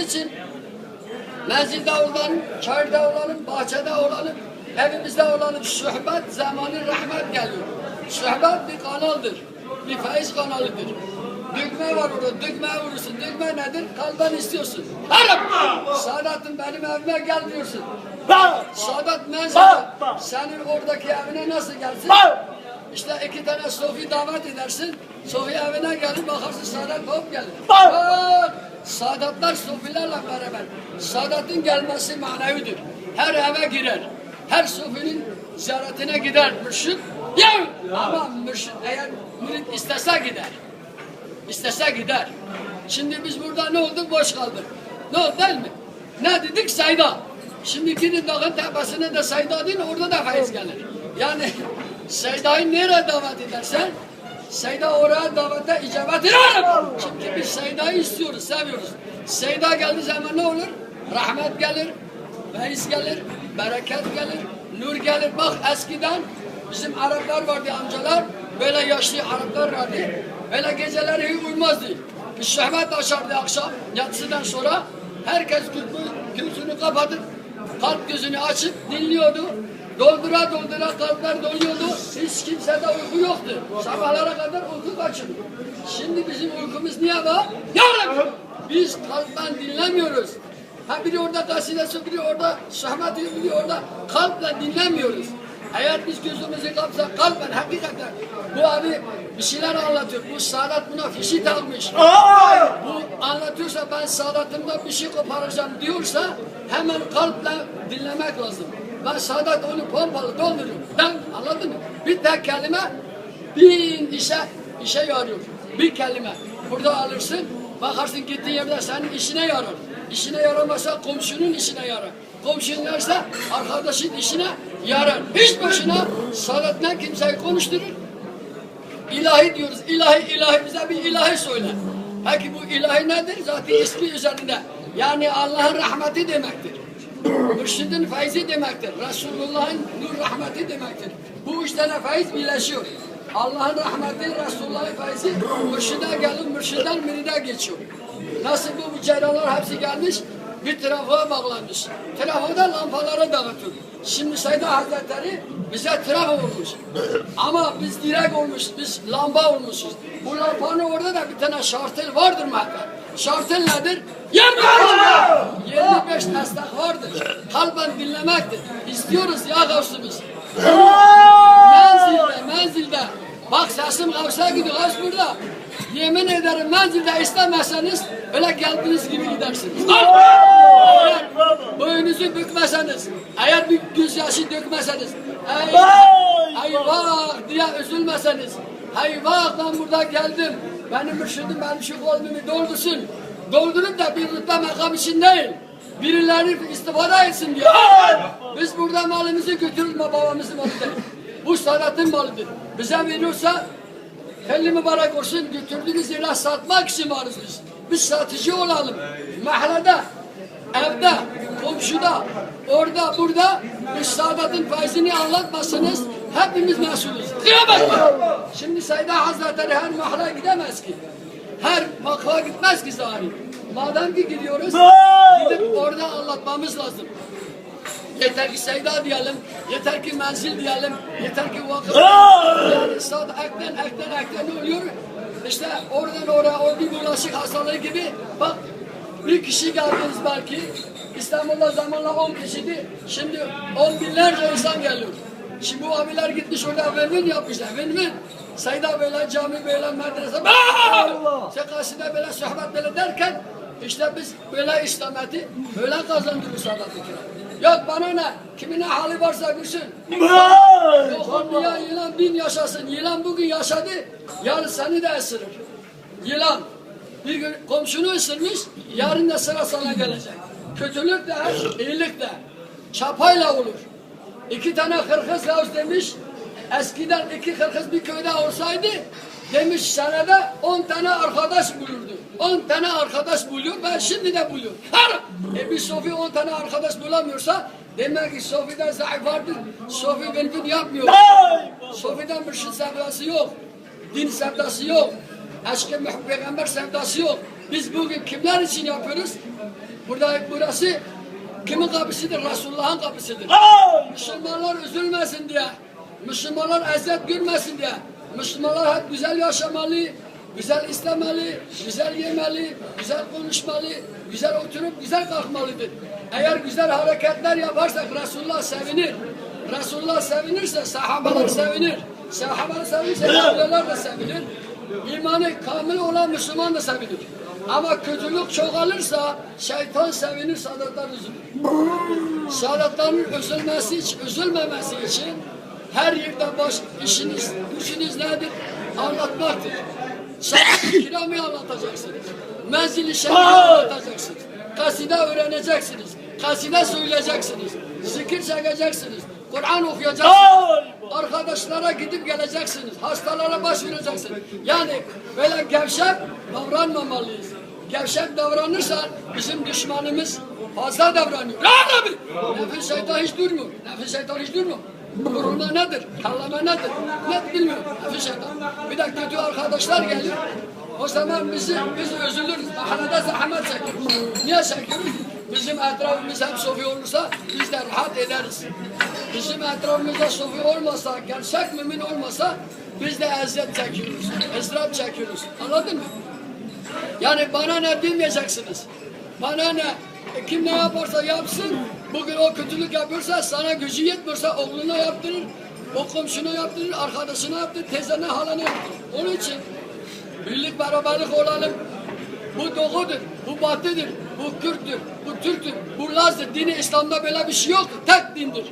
için menzilde olalım, çayırda olalım, bahçede olalım, evimizde olalım. Sohbet zamanı rahmet geliyor. Sohbet bir kanaldır. Bir faiz kanalıdır. Dökme var orada, dökmeye vurursun. Dökme nedir? Kalben istiyorsun. Harap! Sadat'ın benim evime gel diyorsun. Sadat menzilde senin oradaki evine nasıl gelsin? İşte iki tane Sofi davet edersin. Sofi evine gelir bakarsın Sadat hop gelir. Bak! Sadatlar Sofilerle beraber. Sadat'ın gelmesi manevidir. Her eve girer. Her Sofi'nin ziyaretine gider mürşit. Ya! Ama mürşit eğer mürit istese gider. İstese gider. Şimdi biz burada ne olduk? Boş kaldık. Ne oldu değil mi? Ne dedik? Sayda. Şimdi gidin dağın tepesine de sayda deyin orada da faiz gelir. Yani Seyda'yı nereye davet edersen Seyda oraya davete icabet eder. Çünkü biz Seyda'yı istiyoruz, seviyoruz. Seyda geldiği zaman ne olur? Rahmet gelir, faiz gelir, bereket gelir, nur gelir. Bak eskiden bizim Araplar vardı amcalar, böyle yaşlı Araplar vardı. Böyle geceleri hiç uyumazdı. Bir şehvet açardı akşam yatsıdan sonra. Herkes gözü- gözünü kapatıp kalp gözünü açıp dinliyordu. Doldura doldura kalpler doluyordu. Hiç kimsede uyku yoktu. Sabahlara kadar uyku kaçırdı. Şimdi bizim uykumuz niye var? Ya Rabbi! Biz kalpten dinlemiyoruz. Ha biri orada kasidesi, biri orada diyor, biri orada kalple dinlemiyoruz. Eğer biz gözümüzü kapsak kalben hakikaten bu abi bir şeyler anlatıyor. Bu Sadat buna fişi takmış. Bu anlatıyorsa ben Sadat'ımda bir şey koparacağım diyorsa hemen kalple dinlemek lazım. Ben Sadat onu pompalı dolduruyor. Ben anladın mı? Bir tek kelime bin işe işe yarıyor. Bir kelime. Burada alırsın bakarsın gittiğin yerde senin işine yarar. İşine yaramasa komşunun işine yarar. Komşun yararsa arkadaşın işine yarar. Hiç boşuna Sadat ne kimseyi konuşturur İlahi diyoruz. İlahi ilahi bize bir ilahi söyle. Peki bu ilahi nedir? Zaten ismi üzerinde. Yani Allah'ın rahmeti demektir. Mürşidin feyzi demektir. Resulullah'ın nur rahmeti demektir. Bu üç tane feyz birleşiyor. Allah'ın rahmeti, Resulullah'ın feyzi mürşide gelip mürşiden müride geçiyor. Nasıl bu, ceylanlar hepsi gelmiş, bir trafoya bağlanmış. Trafoda lampaları dağıtıyor. Şimdi Sayda Hazretleri bize trafo olmuş. Ama biz direk olmuş, biz lamba olmuşuz. Bu lampanın orada da bir tane şartel vardır muhakkak. Şartel nedir? 25 25 destek vardır. Kalben dinlemektir. İstiyoruz ya Gavsımız. Menzilde, menzilde. Bak sesim Gavs'a gidiyor, Gavs burada. Yemin ederim menzilde istemezseniz öyle geldiğiniz gibi gidersiniz. Eğer boyunuzu bükmeseniz, eğer bir gözyaşı dökmeseniz, eyvah, eyvah diye üzülmeseniz, eyvah ben burada geldim, benim mürşidim benim şu kolumu doldursun, doldurup da bir rütbe makam için değil, birileri istifade etsin diye. Biz burada malımızı götürürüz babamızın malı değil. Bu sanatın malıdır. Bize veriyorsa Kelli mübarek olsun götürdüğünüz yere satmak için varız biz. Biz satıcı olalım. Mahallede, evde, komşuda, orada, burada biz Sadat'ın faizini anlatmasanız hepimiz mesulüz. Kıyamet var. Şimdi Sayda Hazretleri her mahalle gidemez ki. Her makama gitmez ki zahir. Madem ki gidiyoruz, gidip orada anlatmamız lazım. Yeter ki Seyda diyelim, yeter ki menzil diyelim, yeter ki vakıf. yani sad ekten ekten ekten oluyor. İşte oradan oraya o bir bulaşık hastalığı gibi bak bir kişi geldiniz belki İstanbul'da zamanla 10 kişiydi. Şimdi on binlerce insan geliyor. Şimdi bu abiler gitmiş orada win yapmışlar. Win-win. Sayda böyle cami böyle medrese. Sekaside böyle sohbet böyle derken işte biz böyle İslamiyet'i böyle kazandırıyoruz Sadat-ı Kiram. Yok bana ne? Kimin ne hali varsa görsün. Yok dünya yılan bin yaşasın. Yılan bugün yaşadı. Yarın seni de ısırır. Yılan. Bir gün komşunu ısırmış. Yarın da sıra sana gelecek. Kötülük de iyilik de. Çapayla olur. İki tane hırkız Yavuz demiş. Eskiden iki hırkız bir köyde olsaydı demiş senede on tane arkadaş bulurdu. On tane arkadaş buluyor ben şimdi de buluyorum. Her e bir Sofi on tane arkadaş bulamıyorsa demek ki Sofi'den zayıf vardır. Sofi bilgin yapmıyor. Sofi'den mürşid sevdası yok. Din sevdası yok. Aşkı peygamber sevdası yok. Biz bugün kimler için yapıyoruz? Burada burası kimin kapısıdır? Resulullah'ın kapısıdır. Müslümanlar üzülmesin diye, Müslümanlar eziyet görmesin diye, Müslümanlar hep güzel yaşamalı, güzel istemalı, güzel yemeli, güzel konuşmalı, güzel oturup güzel kalkmalıdır. Eğer güzel hareketler yaparsak Resulullah sevinir. Resulullah sevinirse sahabeler sevinir. Sahabeler sevinirse evliyalar da sevinir. İmanı kamil olan Müslüman da sevinir. Ama kötülük çoğalırsa şeytan sevinir, sadatlar üzülür. Saadatların üzülmesi için, üzülmemesi için her yerde baş işiniz, gücünüz nedir? Anlatmaktır. Sahabe-i kiramı anlatacaksınız. Menzili şerifi anlatacaksınız. Kaside öğreneceksiniz. Kaside söyleyeceksiniz. Zikir çekeceksiniz. Kur'an okuyacaksınız. Arkadaşlara gidip geleceksiniz. Hastalara başvuracaksınız. Yani böyle gevşek davranmamalıyız. Gevşek davranırsan bizim düşmanımız fazla davranıyor. Ya Rabbi! Nefis şeytan hiç durmuyor. Nefis şeytan hiç durmuyor. Durma nedir? Kallama nedir? Net bilmiyor. Nefis şeytan. Bir de kötü arkadaşlar geliyor. O zaman bizi, biz üzülürüz. Mahallede zahmet çekiyoruz. Niye çekiyoruz? Bizim etrafımız hep sofi olursa biz de rahat ederiz. Bizim etrafımızda sofi olmasa, gerçek mümin olmasa biz de eziyet çekiyoruz. Ezrap çekiyoruz. Anladın mı? Yani bana ne demeyeceksiniz. Bana ne? E, kim ne yaparsa yapsın. Bugün o kötülük yapıyorsa sana gücü yetmiyorsa oğluna yaptırır. O komşuna yaptırır, arkadaşına yaptırır, teyzene, halana yaptırır. Onun için birlik beraberlik olalım. Bu doğudur, bu batıdır, bu Kürttür, bu Türktür, bu Laz'dır. Dini İslam'da böyle bir şey yoktur. Tek dindir.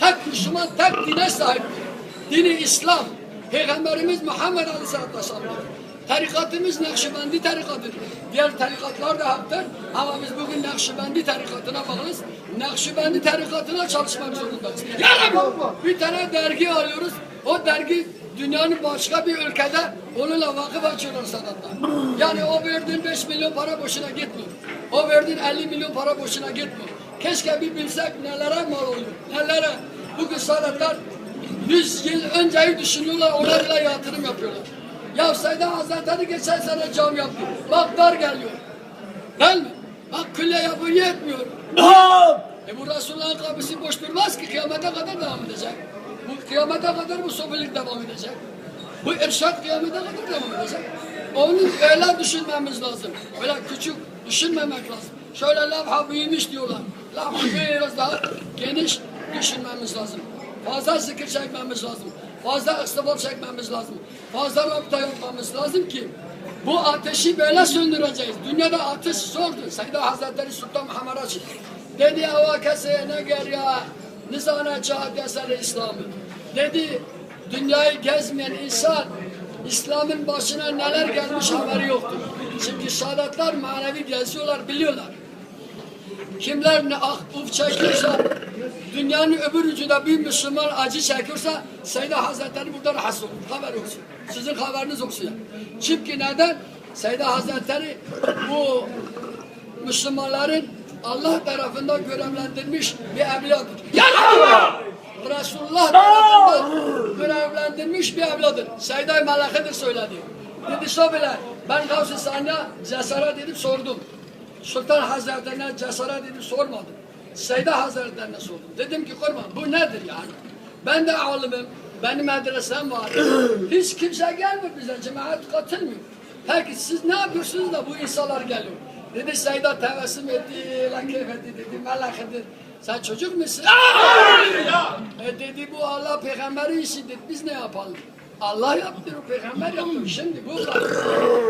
Tek Müslüman tek dine sahiptir. Dini İslam. Peygamberimiz Muhammed Aleyhisselatü Vesselam'dır. Tarikatımız Nakşibendi tarikatıdır. Diğer tarikatlar da haktır. Ama biz bugün Nakşibendi tarikatına bağlıyız. Nakşibendi tarikatına çalışmak zorundayız. Ya Rabbi! Bir tane dergi alıyoruz. O dergi dünyanın başka bir ülkede onunla vakıf açıyorlar sanatta. Yani o verdiğin 5 milyon para boşuna gitmiyor. O verdiğin 50 milyon para boşuna gitmiyor. Keşke bir bilsek nelere mal oluyor. Nelere. Bugün sanatlar 100 yıl önceyi düşünüyorlar, onlarla yatırım yapıyorlar. Ya Sayda Hazretleri geçen sene cam yaptı. Bak dar geliyor. Değil mi? Bak külle yapı yetmiyor. E bu Resulullah'ın kapısı boş durmaz ki kıyamete kadar devam edecek. Bu kıyamete kadar bu sofilik devam edecek. Bu irşat kıyamete kadar devam edecek. Onu öyle düşünmemiz lazım. Öyle küçük düşünmemek lazım. Şöyle lafha büyümüş diyorlar. Lafha biraz daha geniş düşünmemiz lazım. Fazla zikir çekmemiz lazım. Fazla ıstibal çekmemiz lazım. Fazla rabıta yapmamız lazım ki bu ateşi böyle söndüreceğiz. Dünyada ateş zordu. Sayda Hazretleri Sultan Muhammed Açık. Dedi hava keseye ne gel ya. Nizane çağat eseri İslam'ı. Dedi dünyayı gezmeyen insan İslam'ın başına neler gelmiş haberi yoktur. Çünkü sadatlar manevi geziyorlar biliyorlar. Kimler ne ah uf çekiyorsa, dünyanın öbür ucunda bir Müslüman acı çekiyorsa, Seyda Hazretleri burada rahatsız olur. Haber olsun. Sizin haberiniz olsun. yani. Çünkü neden? Seyda Hazretleri bu Müslümanların Allah tarafından görevlendirilmiş bir evladır. Ya Rabbi! Resulullah tarafından görevlendirilmiş bir evladır. Seyda Melek'edir söyledi. Dedi şöyle, ben Gavs-ı Saniye cesaret edip sordum. Sultan Hazretlerine cesaret edip sormadım. Seyda Hazretlerine sordum. Dedim ki kurban bu nedir yani? Ben de alimim. Benim medresem var. Hiç kimse gelmiyor bize. Cemaat katılmıyor. Peki siz ne yapıyorsunuz da bu insanlar geliyor? Dedi Seyda tebessüm etti. La keyfetti dedi. Melakedir. Sen çocuk musun? E dedi bu Allah peygamberi işidir. Biz ne yapalım? Allah yaptı, o peygamber yaptı. Şimdi bu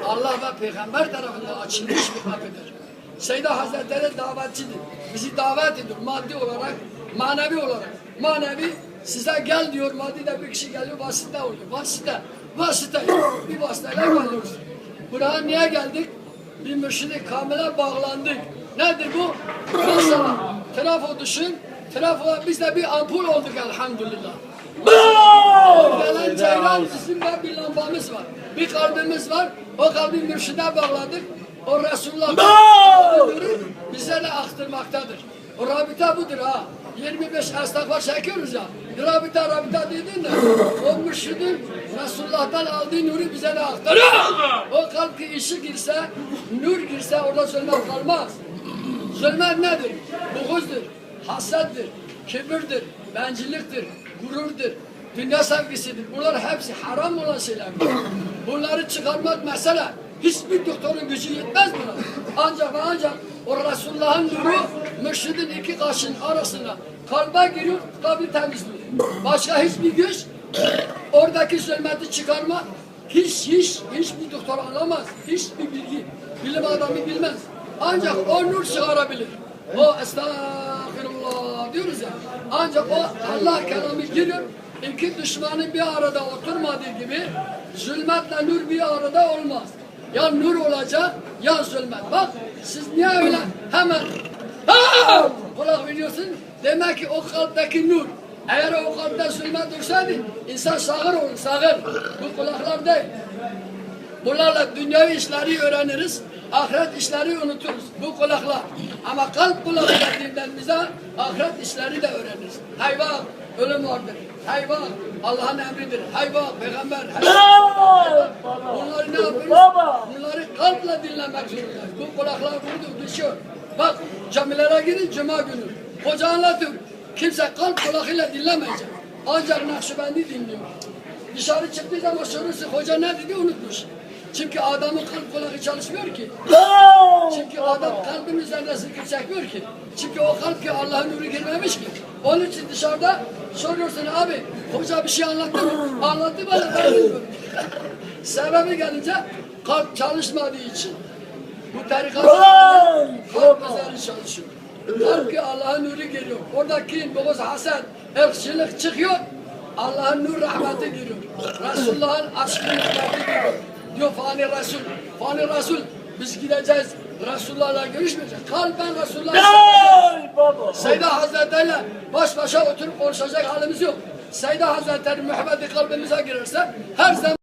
Allah ve peygamber tarafından açılmış bir kapıdır. Seyda Hazretleri davetçidir. Bizi davet ediyor maddi olarak, manevi olarak. Manevi size gel diyor, maddi de bir kişi geliyor, vasıta oluyor. Vasıta, vasıta. Bir vasıtayla geliyoruz. Buraya niye geldik? Bir mürşidi kamile bağlandık. Nedir bu? Mesela trafo düşün, trafo biz de bir ampul olduk elhamdülillah. Gelen ceylan bizim bir lambamız var. Bir kalbimiz var. O kalbi mürşide bağladık. O Resulullah nuru bize de aktırmaktadır. O rabita budur ha. 25 estağfar çekiyoruz ya. Rabita rabita dedin de o mürşidin Resulullah'tan aldığı nuru bize de aktarıyor. O kalp ki ışık girse, nur girse orada sönmek kalmaz. Zulmet nedir? Buğuzdur, hasettir, kibirdir, bencilliktir, gururdur, dünya sevgisidir. Bunlar hepsi haram olan şeylerdir. Bunları çıkarmak mesele. Hiçbir doktorun gücü yetmez buna. Ancak ve ancak o Resulullah'ın nuru mürşidin iki kaşın arasına kalbe giriyor, kalbi temizliyor. Başka hiçbir güç oradaki zulmeti çıkarma hiç hiç hiçbir doktor alamaz. Hiçbir bilgi, bilim adamı bilmez. Ancak o nur çıkarabilir. O estağfirullah diyoruz ya. Ancak o Allah kelamı giriyor. İki düşmanın bir arada oturmadığı gibi zulmetle nur bir arada olmaz. Ya nur olacak ya zulmet. Bak siz niye öyle hemen kulak veriyorsun? Demek ki o kalpteki nur. Eğer o kalpte zulmet olsaydı insan sağır olur sağır. Bu kulaklar değil. Bunlarla dünyavi işleri öğreniriz, ahiret işleri unuturuz. Bu kulaklar. Ama kalp kulağıyla dinlendiğimizde ahiret işleri de öğreniriz. Hayvan, ölüm vardır. Hayvan, Allah'ın emridir. Hayvan, peygamber. Hayvan. Bunları ne yapıyoruz? Baba. Bunları kalple dinlemek zorundayız. Bu kulaklar vurdu, düşüyor. Bak camilere gidin cuma günü. Hoca anlatıyor. Kimse kalp kulağıyla dinlemeyecek. Ancak Nakşibendi dinliyor. Dışarı çıktığı zaman soruyorsun hoca ne dedi unutmuş. Çünkü adamın kalp kulağı çalışmıyor ki. Çünkü adam kalbin üzerinde zikir çekmiyor ki. Çünkü o kalp ki Allah'ın nuru girmemiş ki. Onun için dışarıda soruyorsun abi hoca bir şey anlattı mı? Anlattı bana ben bilmiyorum. Sebebi gelince kalp çalışmadığı için. Bu tarikat kalp üzerinde çalışıyor. Kalp ki Allah'ın nuru geliyor. Orada kin, boğaz, haset, ırkçılık çıkıyor. Allah'ın nur rahmeti giriyor. Resulullah'ın aşkı rahmeti giriyor. Diyor fani Resul. Fani Resul. Biz gideceğiz. Resulullah'la görüşmeyeceğiz. Kalben Resulullah'la Ey baba. Seyda Hazretleri'yle baş başa oturup konuşacak halimiz yok. Seyda Hazretleri muhabbeti kalbimize girerse her zaman